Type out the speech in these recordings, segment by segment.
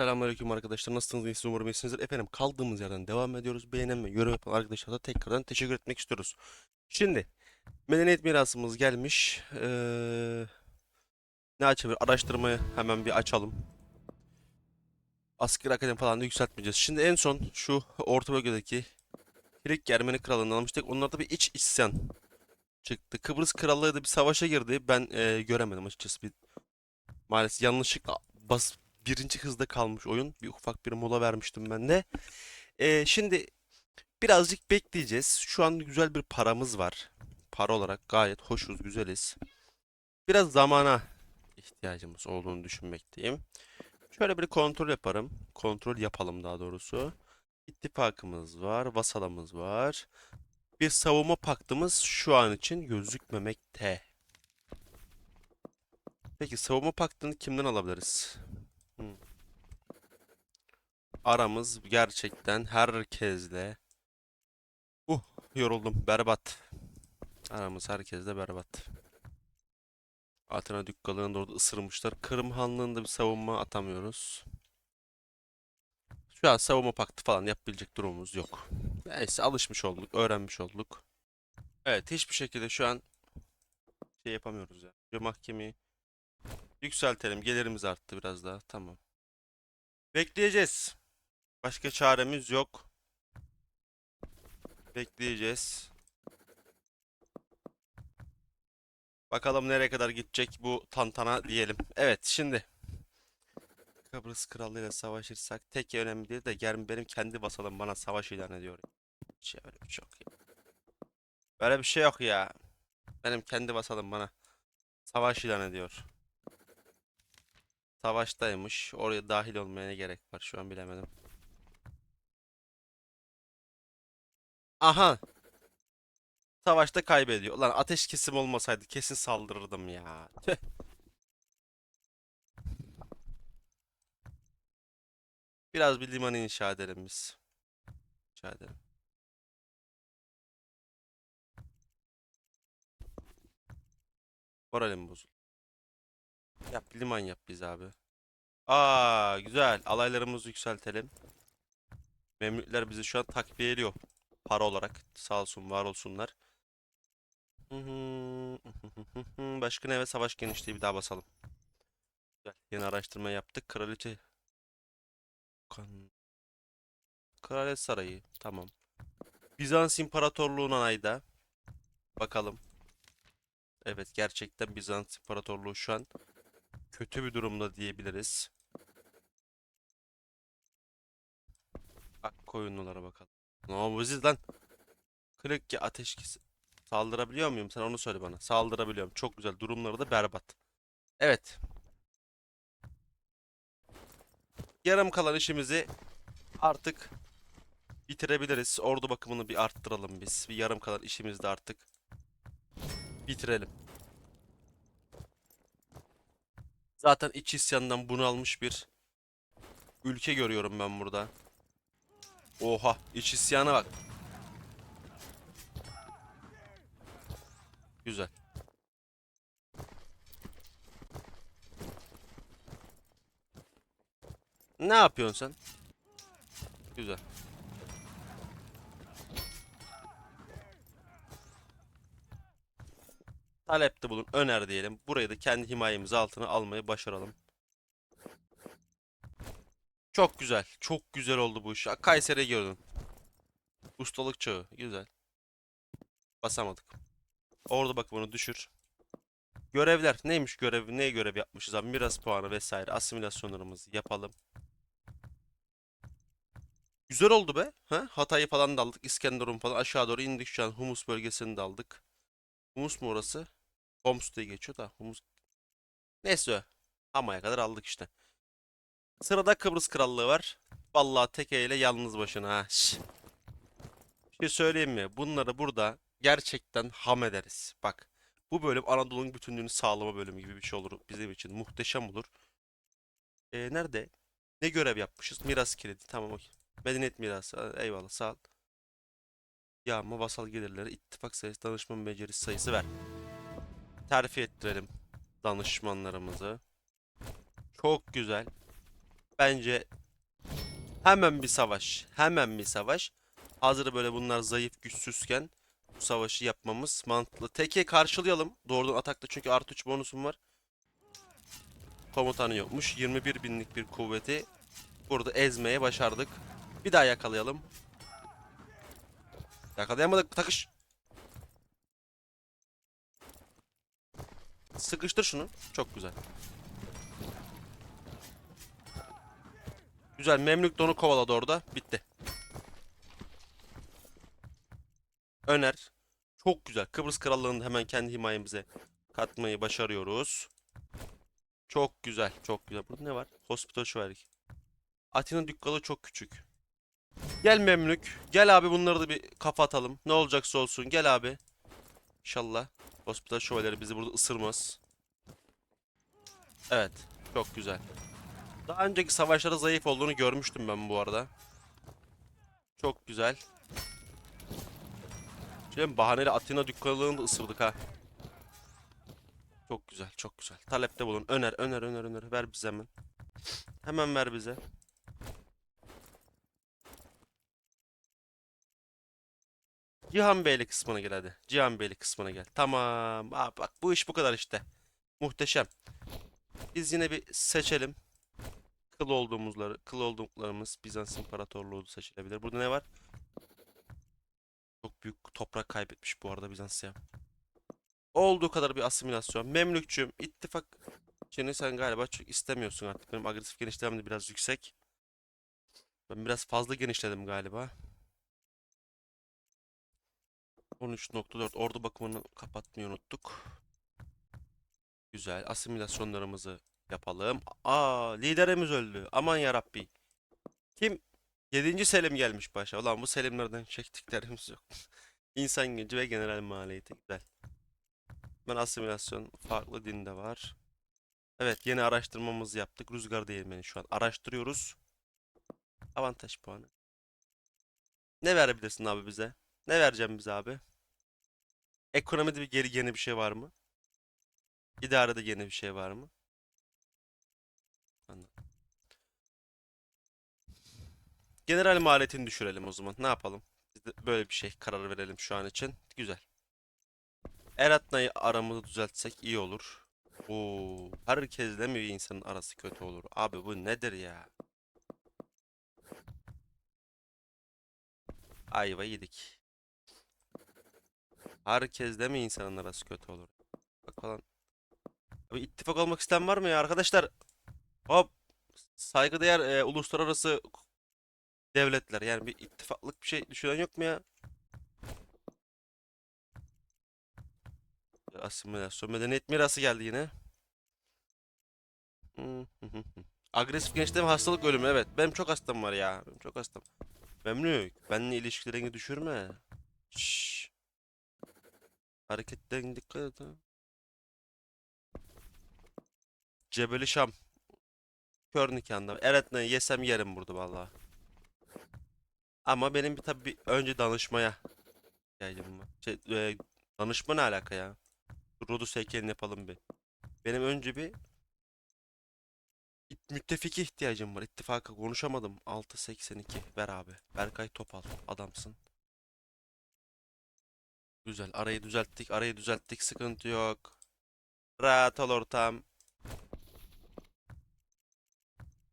Selamünaleyküm arkadaşlar. Nasılsınız? İyisiniz? Umarım iyisinizdir. Efendim kaldığımız yerden devam ediyoruz. Beğenen ve yorum yapan arkadaşlara tekrardan teşekkür etmek istiyoruz. Şimdi medeniyet mirasımız gelmiş. Ee, ne açabilir? Araştırmayı hemen bir açalım. Asker akademi falan da yükseltmeyeceğiz. Şimdi en son şu orta bölgedeki Kilik Ermeni krallığını almıştık. Onlarda bir iç isyan çıktı. Kıbrıs krallığı da bir savaşa girdi. Ben ee, göremedim açıkçası. Bir, maalesef yanlışlıkla bas birinci hızda kalmış oyun. Bir ufak bir mola vermiştim ben de. Ee, şimdi birazcık bekleyeceğiz. Şu an güzel bir paramız var. Para olarak gayet hoşuz, güzeliz. Biraz zamana ihtiyacımız olduğunu düşünmekteyim. Şöyle bir kontrol yaparım. Kontrol yapalım daha doğrusu. İttifakımız var, vasalamız var. Bir savunma paktımız şu an için gözükmemekte. Peki savunma paktını kimden alabiliriz? Aramız gerçekten herkesle Uh yoruldum berbat. Aramız herkesle berbat. Atina dükkanlarını da orada ısırmışlar. Kırım Hanlığı'nda bir savunma atamıyoruz. Şu an savunma paktı falan yapabilecek durumumuz yok. Neyse alışmış olduk, öğrenmiş olduk. Evet hiçbir şekilde şu an şey yapamıyoruz ya. Bir mahkemeyi yükseltelim. Gelirimiz arttı biraz daha. Tamam. Bekleyeceğiz. Başka çaremiz yok. Bekleyeceğiz. Bakalım nereye kadar gidecek bu tantana diyelim. Evet şimdi. Kıbrıs Krallığı'yla savaşırsak tek önemli değil de gel benim kendi vasalım bana savaş ilan ediyor. Hiç öyle bir şey yok ya. Böyle bir şey yok ya. Benim kendi vasalım bana savaş ilan ediyor. Savaştaymış. Oraya dahil olmaya ne gerek var şu an bilemedim. Aha. Savaşta kaybediyor. Ulan ateş kesim olmasaydı kesin saldırırdım ya. Biraz bir liman inşa edelim biz. İnşa edelim. Moralim bozuldu. Yap liman yap biz abi. Aa güzel. Alaylarımızı yükseltelim. Memlükler bizi şu an takviyeliyor. Para olarak. Sağ olsun var olsunlar. Başka ne ve savaş genişliği bir daha basalım. Güzel. Yeni araştırma yaptık. Kraliçe. Kan... Kraliyet Sarayı. Tamam. Bizans İmparatorluğu'na ayda. Bakalım. Evet gerçekten Bizans İmparatorluğu şu an kötü bir durumda diyebiliriz. Ak koyunlulara bakalım. Ne yapacağız lan? Kırık ki ateş Saldırabiliyor muyum? Sen onu söyle bana. Saldırabiliyorum. Çok güzel. Durumları da berbat. Evet. Yarım kalan işimizi artık bitirebiliriz. Ordu bakımını bir arttıralım biz. Bir yarım kalan işimizi de artık bitirelim. Zaten iç isyandan bunalmış bir ülke görüyorum ben burada. Oha, iç isyana bak. Güzel. Ne yapıyorsun sen? Güzel. Talepte bulun, öner diyelim. Burayı da kendi himayemiz altına almayı başaralım. Çok güzel. Çok güzel oldu bu iş. Ha, Kayseri'yi gördün. Ustalık çağı. Güzel. Basamadık. Orada bak bunu düşür. Görevler. Neymiş görev? Ne görev yapmışız abi? Miras puanı vesaire. Asimilasyonlarımızı yapalım. Güzel oldu be. Ha? Hatay'ı falan da aldık. İskenderun falan aşağı doğru indik şu an. Humus bölgesini de aldık. Humus mu orası? Homs diye geçiyor da. Humus. Neyse. Hama'ya kadar aldık işte. Sırada Kıbrıs Krallığı var. Vallahi tek ile yalnız başına ha. Şş. Bir şey söyleyeyim mi? Bunları burada gerçekten ham ederiz. Bak. Bu bölüm Anadolu'nun bütünlüğünü sağlama bölümü gibi bir şey olur bizim için. Muhteşem olur. Ee, nerede? Ne görev yapmışız? Miras kilidi. Tamam okey. Medeniyet mirası. Eyvallah sağ ol. Yağma, vasal gelirleri, ittifak sayısı, danışman becerisi sayısı ver. Terfi ettirelim danışmanlarımızı. Çok güzel. Bence hemen bir savaş. Hemen bir savaş. Hazır böyle bunlar zayıf güçsüzken bu savaşı yapmamız mantıklı. Teke karşılayalım. Doğrudan atakta çünkü artı 3 bonusum var. Komutanı yokmuş. 21 binlik bir kuvveti burada ezmeye başardık. Bir daha yakalayalım. Yakalayamadık. Takış. Sıkıştır şunu. Çok güzel. Güzel. Memlük de onu kovaladı orada. Bitti. Öner. Çok güzel. Kıbrıs Krallığı'nı hemen kendi himayemize katmayı başarıyoruz. Çok güzel. Çok güzel. Burada ne var? Hospital Şövalye. Atina dükkanı çok küçük. Gel Memlük. Gel abi bunları da bir kafa atalım. Ne olacaksa olsun. Gel abi. İnşallah. Hospital şövalyeleri bizi burada ısırmaz. Evet. Çok güzel. Daha önceki savaşlarda zayıf olduğunu görmüştüm ben bu arada. Çok güzel. Şimdi bahaneli Atina dükkanlığını da ısırdık ha. Çok güzel, çok güzel. Talepte bulun. Öner, öner, öner, öner. Ver bize hemen. Hemen ver bize. Cihan Beyli kısmına gel hadi. Cihan Beyli kısmına gel. Tamam. Aa, bak bu iş bu kadar işte. Muhteşem. Biz yine bir seçelim. Kıl olduğumuzları, kıl olduklarımız Bizans İmparatorluğu seçilebilir. Burada ne var? Çok büyük toprak kaybetmiş bu arada Bizans ya. Olduğu kadar bir asimilasyon. Memlükçüm, ittifak için sen galiba çok istemiyorsun artık. Benim agresif genişlemem de biraz yüksek. Ben biraz fazla genişledim galiba. 13.4 ordu bakımını kapatmayı unuttuk. Güzel. Asimilasyonlarımızı yapalım. Aa, liderimiz öldü. Aman yarabbi. Kim? 7. Selim gelmiş başa. Ulan bu Selimlerden çektiklerimiz yok. İnsan gücü ve general maliyeti. Güzel. Ben asimilasyon farklı dinde var. Evet yeni araştırmamızı yaptık. Rüzgar değirmeni şu an araştırıyoruz. Avantaj puanı. Ne verebilirsin abi bize? Ne vereceğim bize abi? Ekonomide bir geri yeni bir şey var mı? İdarede yeni bir şey var mı? General maliyetini düşürelim o zaman. Ne yapalım? Böyle bir şey karar verelim şu an için. Güzel. Eratna'yı aramızı düzeltsek iyi olur. Oo, herkesle mi insanın arası kötü olur? Abi bu nedir ya? Ayva yedik. Herkesle mi insanın arası kötü olur? Bak falan. Abi ittifak olmak isteyen var mı ya arkadaşlar? Hop. Saygıdeğer e, uluslararası devletler. Yani bir ittifaklık bir şey düşünen yok mu ya? Asimilasyon. Medeniyet mirası geldi yine. Hı. Agresif gençleme hastalık ölümü. Evet. Benim çok hastam var ya. Benim çok hastam. Memnuk. Benimle ilişkilerini düşürme. Şşş. Hareketlerine dikkat et ha. Cebeli Şam. Kör nikahında. Evet ne yesem yerim burada vallahi. Ama benim bir tabii önce danışmaya ihtiyacım var. Şey, e, danışma ne alaka ya? Rodus heykelini yapalım bir. Benim önce bir müttefiki ihtiyacım var. İttifaka konuşamadım. 682. Ver abi. Berkay Topal. Adamsın. Güzel. Arayı düzelttik. Arayı düzelttik. Sıkıntı yok. Rahat ol ortam.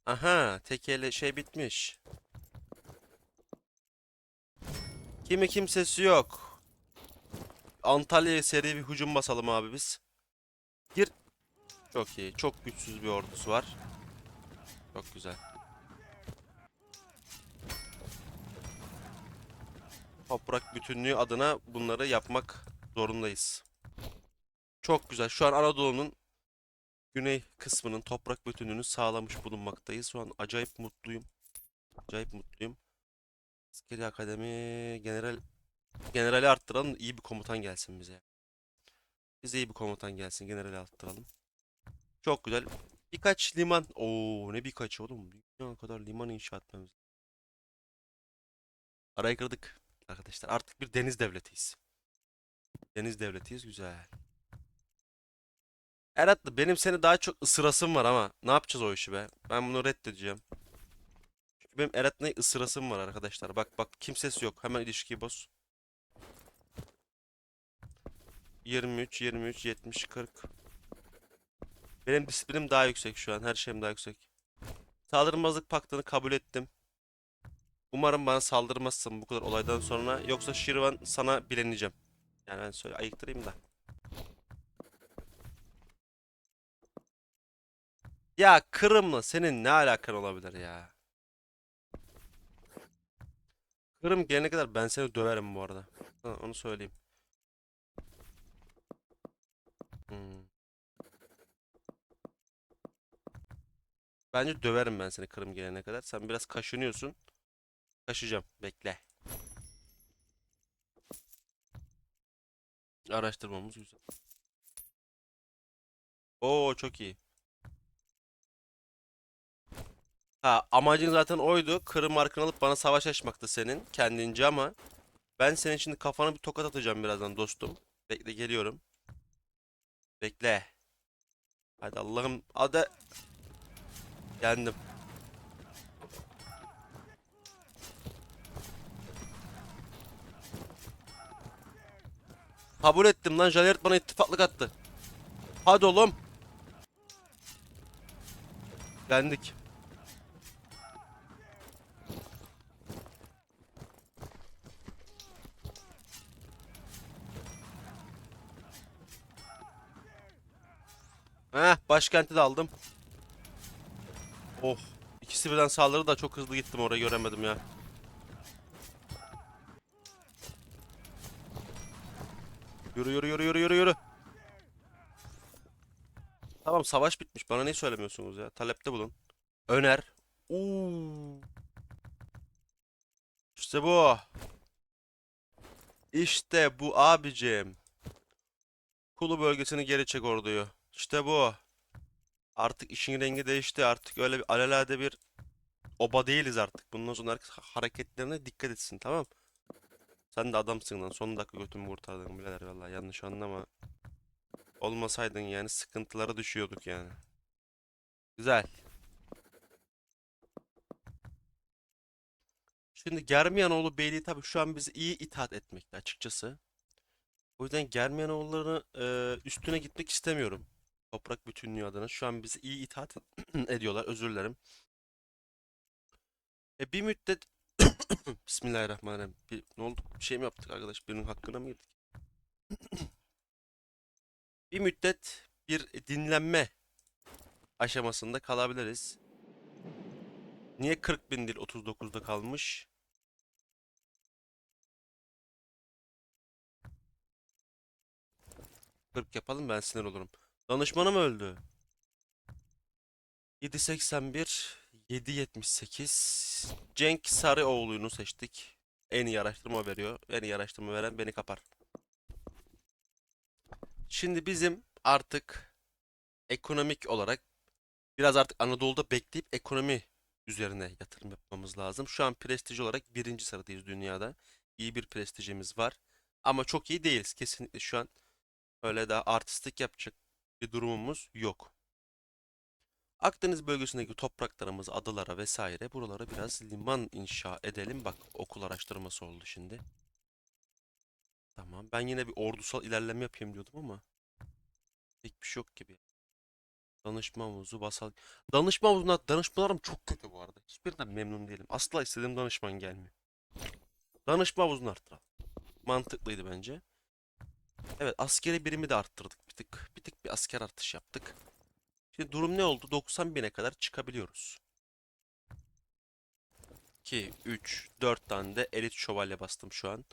Aha. Tekeli şey bitmiş. Kimi kimsesi yok. Antalya'ya seri bir hücum basalım abi biz. Gir. Çok iyi. Çok güçsüz bir ordusu var. Çok güzel. Toprak bütünlüğü adına bunları yapmak zorundayız. Çok güzel. Şu an Anadolu'nun güney kısmının toprak bütünlüğünü sağlamış bulunmaktayız. Şu an acayip mutluyum. Acayip mutluyum. Askeri Akademi General Generali arttıralım. iyi bir komutan gelsin bize. Bize iyi bir komutan gelsin. Generali arttıralım. Çok güzel. Birkaç liman. Oo ne birkaç oğlum. Dünya kadar liman inşa etmemiz. Arayı kırdık arkadaşlar. Artık bir deniz devletiyiz. Deniz devletiyiz güzel. Eratlı benim seni daha çok ısırasım var ama ne yapacağız o işi be? Ben bunu reddedeceğim. Çünkü benim Eratlı'yı ısırasım var arkadaşlar. Bak bak kimsesi yok. Hemen ilişkiyi boz. 23, 23, 70, 40. Benim disiplinim daha yüksek şu an. Her şeyim daha yüksek. Saldırmazlık paktını kabul ettim. Umarım bana saldırmazsın bu kadar olaydan sonra. Yoksa Şirvan sana bileneceğim. Yani ben söyle ayıktırayım da. Ya Kırım'la senin ne alakan olabilir ya? Kırım gelene kadar ben seni döverim bu arada. Sana onu söyleyeyim. Hmm. Bence döverim ben seni Kırım gelene kadar. Sen biraz kaşınıyorsun. Kaşıyacağım. Bekle. Araştırmamız güzel. Oo çok iyi. Ha amacın zaten oydu. Kırım markını alıp bana savaş açmaktı senin kendince ama ben senin şimdi kafana bir tokat atacağım birazdan dostum. Bekle geliyorum. Bekle. Hadi Allah'ım hadi. Yendim. Kabul ettim lan. Jalert bana ittifaklık attı. Hadi oğlum. Yendik. Heh, başkenti de aldım. Oh. İkisi birden saldırdı da çok hızlı gittim orayı göremedim ya. Yürü yürü yürü yürü yürü yürü. Tamam savaş bitmiş. Bana ne söylemiyorsunuz ya? Talepte bulun. Öner. Oo. İşte bu. İşte bu abicim. Kulu bölgesini geri çek orduyu. İşte bu. Artık işin rengi değişti. Artık öyle bir alelade bir oba değiliz artık. Bundan sonra herkes ha- hareketlerine dikkat etsin tamam Sen de adamsın lan. Son dakika götümü kurtardın birader vallahi yanlış anlama. Olmasaydın yani sıkıntılara düşüyorduk yani. Güzel. Şimdi Germiyanoğlu Beyliği tabii şu an bizi iyi itaat etmekte açıkçası. O yüzden Germiyanoğulları e, üstüne gitmek istemiyorum. Toprak bütünlüğü adına. Şu an bizi iyi itaat ediyorlar. Özür dilerim. E bir müddet Bismillahirrahmanirrahim. Bir, ne oldu? Bir şey mi yaptık arkadaş? Birinin hakkına mı girdik? Bir müddet bir dinlenme aşamasında kalabiliriz. Niye 40 bin değil 39'da kalmış? Kırk yapalım ben sinir olurum. Danışmanım öldü. 781 778 Cenk Sarıoğlu'nu seçtik. En iyi araştırma veriyor. En iyi araştırma veren beni kapar. Şimdi bizim artık ekonomik olarak biraz artık Anadolu'da bekleyip ekonomi üzerine yatırım yapmamız lazım. Şu an prestij olarak birinci sıradayız dünyada. İyi bir prestijimiz var. Ama çok iyi değiliz. Kesinlikle şu an öyle daha artistik yapacak bir durumumuz yok. Akdeniz bölgesindeki topraklarımız, adalara vesaire buralara biraz liman inşa edelim. Bak okul araştırması oldu şimdi. Tamam. Ben yine bir ordusal ilerleme yapayım diyordum ama pek bir şey yok gibi. Danışma havuzu, basal. Danışma havuzunda danışmalarım çok kötü bu arada. Hiçbirinden memnun değilim. Asla istediğim danışman gelmiyor. Danışma havuzunu arttıralım. Mantıklıydı bence. Evet, askeri birimi de arttırdık. Bir tık, bir tık bir asker artış yaptık. Şimdi durum ne oldu? 90 bine kadar çıkabiliyoruz. 2, 3, 4 tane de elit şövalye bastım şu an.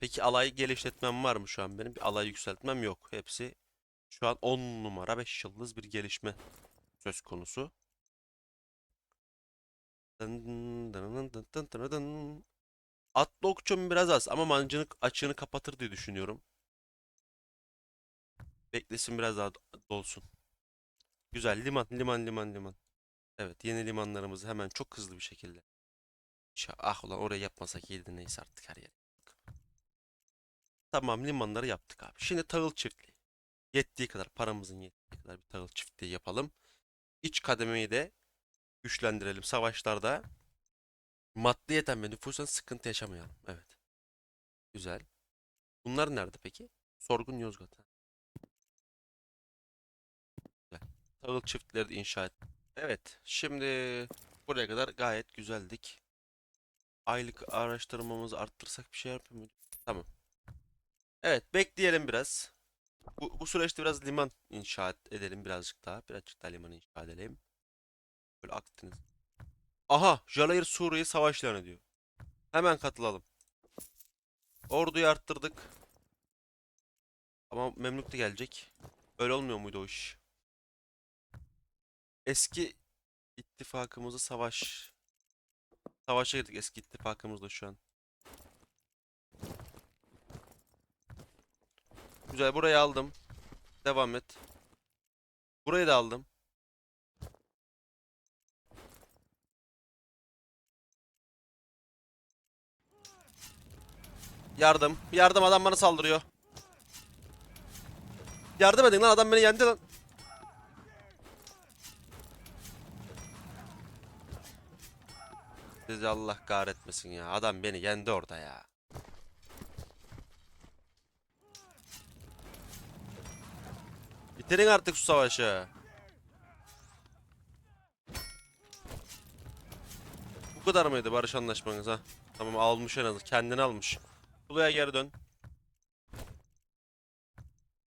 Peki alay geliştirmem var mı şu an benim? Bir alay yükseltmem yok. Hepsi şu an 10 numara 5 yıldız bir gelişme söz konusu. Atlı okçum biraz az ama mancınık açığını kapatır diye düşünüyorum. Beklesin biraz daha dolsun. Güzel liman liman liman liman. Evet yeni limanlarımızı hemen çok hızlı bir şekilde. Ah ulan oraya yapmasak iyiydi neyse artık her yer. Tamam limanları yaptık abi. Şimdi tahıl çiftliği. Yettiği kadar paramızın yettiği kadar bir tahıl çiftliği yapalım. İç kademeyi de güçlendirelim. Savaşlarda maddiyeten ve nüfusen sıkıntı yaşamayalım. Evet. Güzel. Bunlar nerede peki? Sorgun Yozgat. Tahıl çiftleri inşa et. Evet. Şimdi buraya kadar gayet güzeldik. Aylık araştırmamızı arttırsak bir şey yapıyor muyuz? Tamam. Evet, bekleyelim biraz. Bu, bu süreçte biraz liman inşa edelim birazcık daha. Birazcık daha liman inşa edelim. Böyle Akdeniz. Aha, Jalayir Suriye savaş ilan ediyor. Hemen katılalım. Orduyu arttırdık. Ama Memlük de gelecek. Öyle olmuyor muydu o iş? Eski ittifakımızı savaş Savaşa girdik eski ittifakımızla şu an. Güzel burayı aldım. Devam et. Burayı da aldım. Yardım. Yardım adam bana saldırıyor. Yardım edin lan adam beni yendi lan. Sizi Allah kahretmesin ya. Adam beni yendi orada ya. Bitirin artık şu savaşı. Bu kadar mıydı barış anlaşmanız ha? Tamam almış en azından. Kendini almış. Buraya geri dön.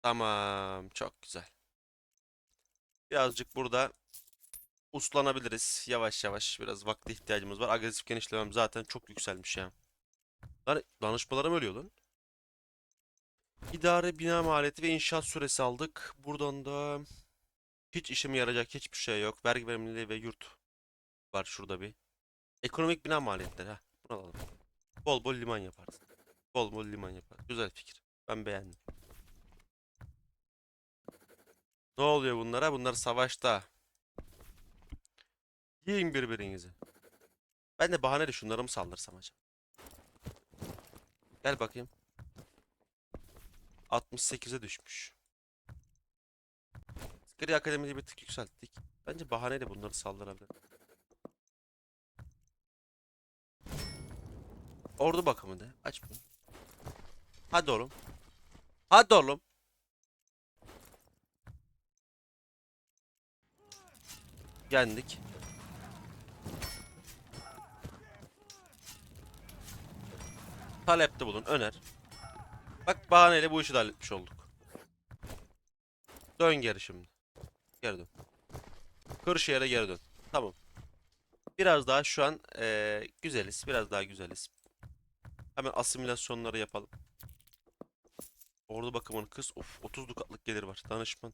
Tamam. Çok güzel. Birazcık burada uslanabiliriz. Yavaş yavaş. Biraz vakti ihtiyacımız var. Agresif genişlemem zaten çok yükselmiş ya. Lan danışmalarım ölüyor lan. İdare bina maliyeti ve inşaat süresi aldık. Buradan da hiç işime yarayacak hiçbir şey yok. Vergi verimliliği ve yurt var şurada bir. Ekonomik bina maliyetleri ha. Bunu alalım. Bol bol liman yaparız. Bol bol liman yaparız. Güzel fikir. Ben beğendim. Ne oluyor bunlara? Bunlar savaşta. Yiyin birbirinizi. Ben de bahaneyle şunları mı saldırsam acaba? Gel bakayım. 68'e düşmüş. Askeri akademiyi bir tık yükselttik. Bence bahaneyle bunları saldırabilir. Ordu bakımı de. Aç bunu. Hadi oğlum. Hadi oğlum. Yendik. Talepte bulun. Öner. Bak bahaneyle bu işi de halletmiş olduk. Dön geri şimdi. Geri dön. Kırşehir'e geri dön. Tamam. Biraz daha şu an eee, güzeliz. Biraz daha güzeliz. Hemen asimilasyonları yapalım. Ordu bakımını kız. Of 30 dukatlık gelir var. Danışman.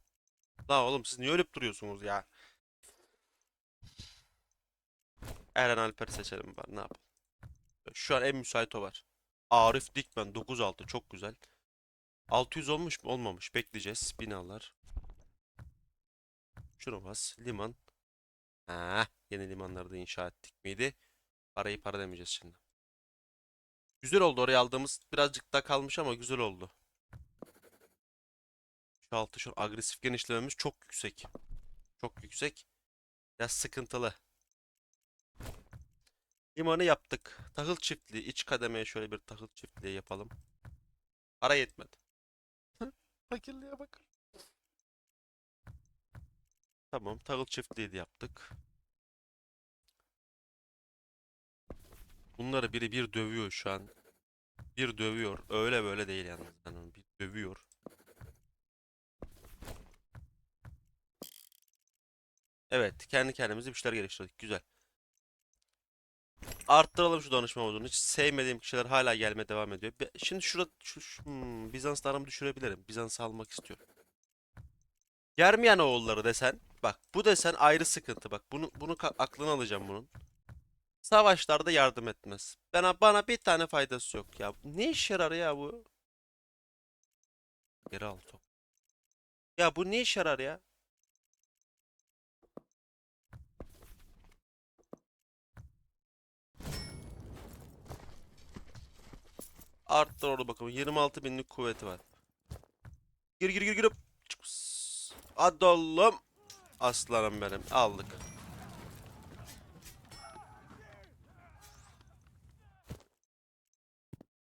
La oğlum siz niye ölüp duruyorsunuz ya? Eren Alper seçelim var. Ne yapalım? Şu an en müsait o var. Arif Dikmen 9-6 çok güzel. 600 olmuş mu? Olmamış. Bekleyeceğiz. Binalar. Şunu bas. Liman. Ha, yeni limanları da inşa ettik miydi? Parayı para demeyeceğiz şimdi. Güzel oldu oraya aldığımız birazcık da kalmış ama güzel oldu. Şu altı şu agresif genişlememiz çok yüksek. Çok yüksek. Biraz sıkıntılı. Limanı yaptık. Tahıl çiftliği. iç kademeye şöyle bir tahıl çiftliği yapalım. Para yetmedi. Fakirliğe bakın. Tamam. Tahıl çiftliği de yaptık. Bunları biri bir dövüyor şu an. Bir dövüyor. Öyle böyle değil yalnız. Yani bir dövüyor. Evet. Kendi kendimize bir şeyler geliştirdik. Güzel. Arttıralım şu danışma modunu. Hiç sevmediğim kişiler hala gelmeye devam ediyor. Şimdi şurada şu, şu- hmm, Bizans'la düşürebilirim. Bizans'ı almak istiyorum. Germiyan oğulları desen. Bak bu desen ayrı sıkıntı. Bak bunu bunu aklına alacağım bunun. Savaşlarda yardım etmez. Bana bana bir tane faydası yok ya. Ne işe yarar ya bu? Geri al top. Ya bu ne işe yarar ya? Arttır orada bakalım. 26 binlik kuvveti var. Gir gir gir gir. Hadi oğlum. Aslanım benim. Aldık.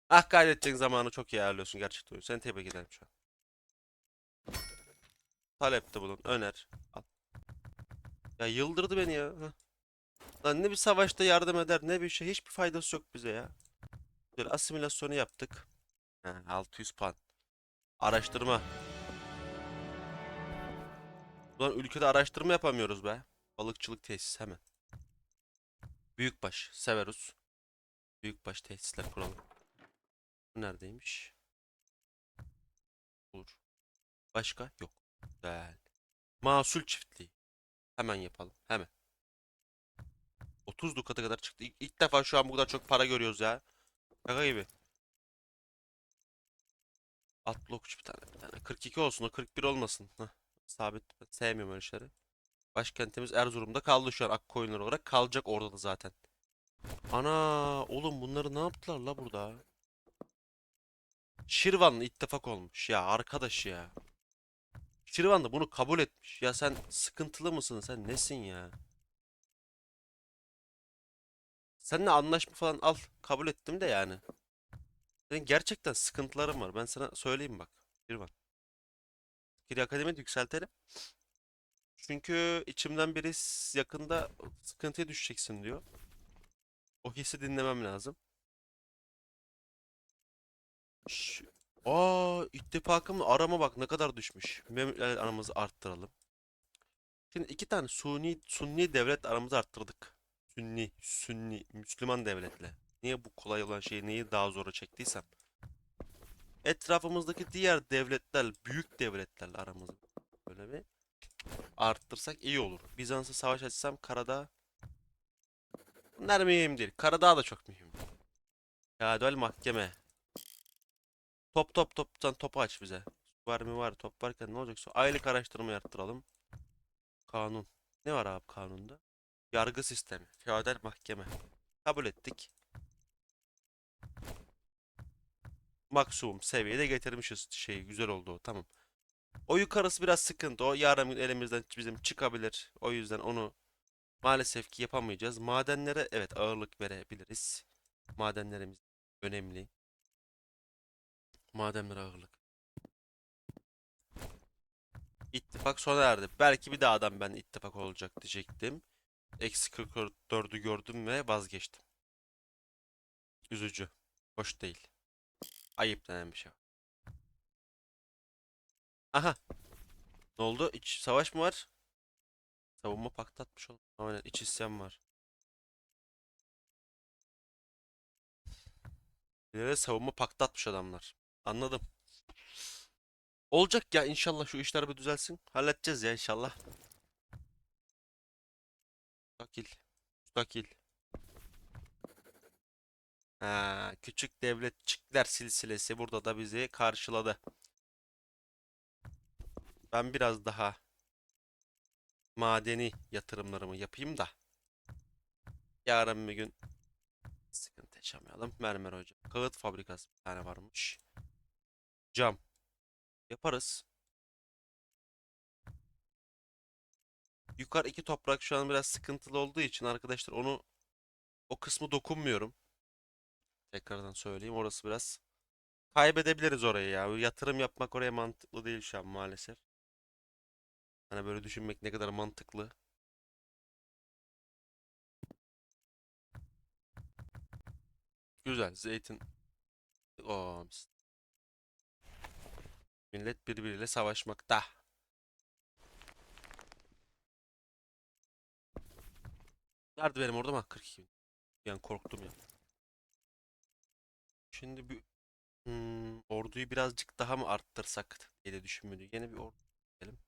Ah kaydedeceğin zamanı çok iyi ayarlıyorsun gerçekten. oyun. Seni tebrik ederim şu an. Talepte bulun. Öner. Al. Ya yıldırdı beni ya. Lan ne bir savaşta yardım eder ne bir şey. Hiçbir faydası yok bize ya. Böyle asimilasyonu yaptık. Ha, 600 puan. Araştırma. Ulan ülkede araştırma yapamıyoruz be. Balıkçılık tesis hemen. Büyükbaş. Severus. Büyükbaş tesisler kuralım. Bu neredeymiş? Olur. Başka? Yok. Güzel. Masul çiftliği. Hemen yapalım. Hemen. 30 dukata kadar çıktı. İlk, ilk defa şu an bu kadar çok para görüyoruz ya. Şaka gibi. Atlı okçu bir tane bir tane. 42 olsun o 41 olmasın. Heh. Sabit. Sevmiyorum öyle şeyleri. Başkentimiz Erzurum'da kaldı şu an Akkoyunlar olarak. Kalacak orada da zaten. Ana oğlum bunları ne yaptılar la burada? Şirvan'la ittifak olmuş. Ya arkadaş ya. Şirvan da bunu kabul etmiş. Ya sen sıkıntılı mısın? Sen nesin ya? Seninle anlaşma falan al. Kabul ettim de yani. Senin gerçekten sıkıntıların var. Ben sana söyleyeyim bak. Şirvan. Askeri Akademi'yi de yükseltelim. Çünkü içimden biri yakında sıkıntıya düşeceksin diyor. O hissi dinlemem lazım. Ş Aa, ittifakımla arama bak ne kadar düşmüş. Memlükler aramızı arttıralım. Şimdi iki tane Suni, Sunni devlet aramızı arttırdık. Sünni, Sünni, Müslüman devletle. Niye bu kolay olan şeyi neyi daha zora çektiysem. Etrafımızdaki diğer devletler, büyük devletlerle aramızı böyle bir arttırsak iyi olur. Bizans'a savaş açsam karada Bunlar mühim değil. Karadağ da çok mühim. Ya döl mahkeme. Top top top sen topu aç bize. Var mı var top varken ne olacak? Aylık araştırma yaptıralım. Kanun. Ne var abi kanunda? Yargı sistemi. Feodal mahkeme. Kabul ettik. Maksimum seviyede getirmişiz şeyi. Güzel oldu o. Tamam. O yukarısı biraz sıkıntı. O yarın elimizden bizim çıkabilir. O yüzden onu maalesef ki yapamayacağız. Madenlere evet ağırlık verebiliriz. Madenlerimiz önemli. Madenlere ağırlık. İttifak sona erdi. Belki bir daha adam ben ittifak olacak diyecektim. Eksi 44'ü gördüm ve vazgeçtim. Üzücü. Hoş değil. Ayıp denen bir şey. Aha. Ne oldu? İç savaş mı var? Savunma paktı atmış oğlum. Aynen iç isyan var. İleri savunma paktı atmış adamlar. Anladım. Olacak ya inşallah şu işler bir düzelsin. Halledeceğiz ya inşallah. Müstakil. Müstakil. Ha, küçük devletçikler silsilesi burada da bizi karşıladı. Ben biraz daha madeni yatırımlarımı yapayım da yarın bir gün sıkıntı yaşamayalım. Mermer hocam. Kağıt fabrikası bir tane varmış. Cam. Yaparız. Yukarı iki toprak şu an biraz sıkıntılı olduğu için arkadaşlar onu o kısmı dokunmuyorum. Tekrardan söyleyeyim. Orası biraz kaybedebiliriz orayı ya. Yatırım yapmak oraya mantıklı değil şu an maalesef. Hani böyle düşünmek ne kadar mantıklı. Güzel. Zeytin. Oo. Millet birbiriyle savaşmakta. Nerede benim orada mı? 42. Yani korktum ya. Şimdi bir hmm, orduyu birazcık daha mı arttırsak diye de düşünmüyordu. Yine bir ordu diyelim.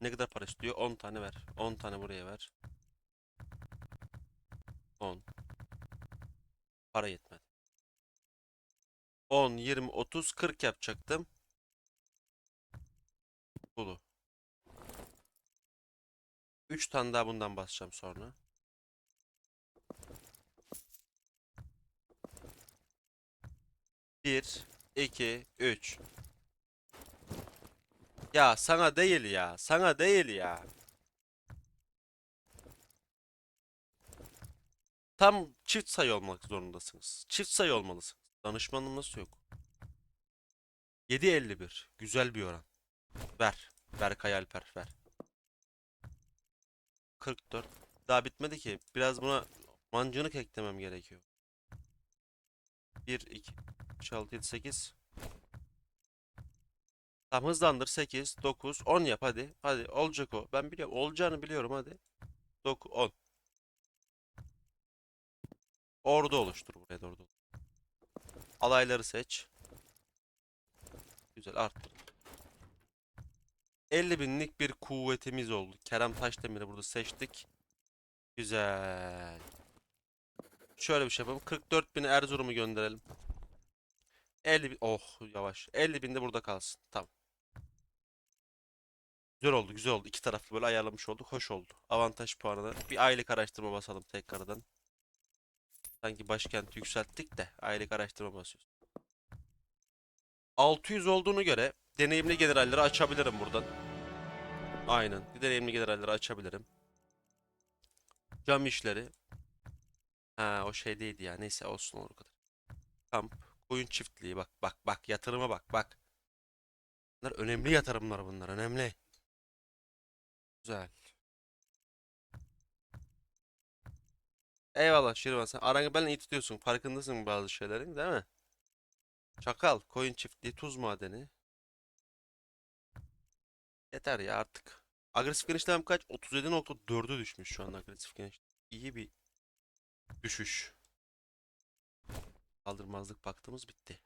Ne kadar para istiyor? 10 tane ver. 10 tane buraya ver. 10. Para yetmedi. 10, 20, 30, 40 yapacaktım. Bulu. 3 tane daha bundan basacağım sonra. Bir, iki, üç. Ya sana değil ya. Sana değil ya. Tam çift sayı olmak zorundasınız. Çift sayı olmalısınız. Danışmanım nasıl yok? 7.51. Güzel bir oran. Ver. Berkay Alper ver. 44. Daha bitmedi ki. Biraz buna mancınık eklemem gerekiyor. 1, 2, 3, 6, 7, 8. Tamam hızlandır. 8, 9, 10 yap hadi. Hadi olacak o. Ben biliyorum. Olacağını biliyorum hadi. 9, 10. Ordu oluştur buraya da ordu. Alayları seç. Güzel arttır. 50 binlik bir kuvvetimiz oldu. Kerem Taşdemir'i burada seçtik. Güzel. Şöyle bir şey yapalım. 44 bini Erzurum'u gönderelim. 50 bin. Oh yavaş. 50 bin de burada kalsın. Tamam. Güzel oldu, güzel oldu. İki taraflı böyle ayarlamış olduk. Hoş oldu. Avantaj puanı. Bir aylık araştırma basalım tekrardan. Sanki başkenti yükselttik de aylık araştırma basıyoruz. 600 olduğunu göre deneyimli generalleri açabilirim buradan. Aynen. Deneyimli generalleri açabilirim. Cam işleri. Ha o şeydeydi ya. Neyse olsun olur kadar. Kamp. Koyun çiftliği. Bak bak bak. Yatırıma bak bak. Bunlar önemli yatırımlar bunlar. Önemli. Güzel. Eyvallah Şirvan sen aranı benimle iyi tutuyorsun. Farkındasın bazı şeylerin değil mi? Çakal, koyun çiftliği, tuz madeni. Yeter ya artık. Agresif genişlem kaç? 37.4'e düşmüş şu an agresif genişlem. İyi bir düşüş. Kaldırmazlık baktığımız bitti.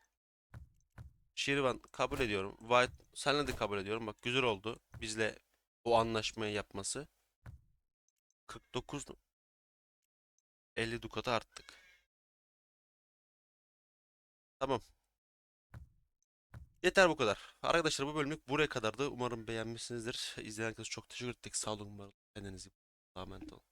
Şirvan kabul ediyorum. White senle de kabul ediyorum. Bak güzel oldu. Bizle o anlaşmayı yapması. 49 50 dukata arttık. Tamam. Yeter bu kadar. Arkadaşlar bu bölümlük buraya kadardı. Umarım beğenmişsinizdir. İzleyen herkese çok teşekkür ettik. Sağ olun. olun. Kendinize emanet olun.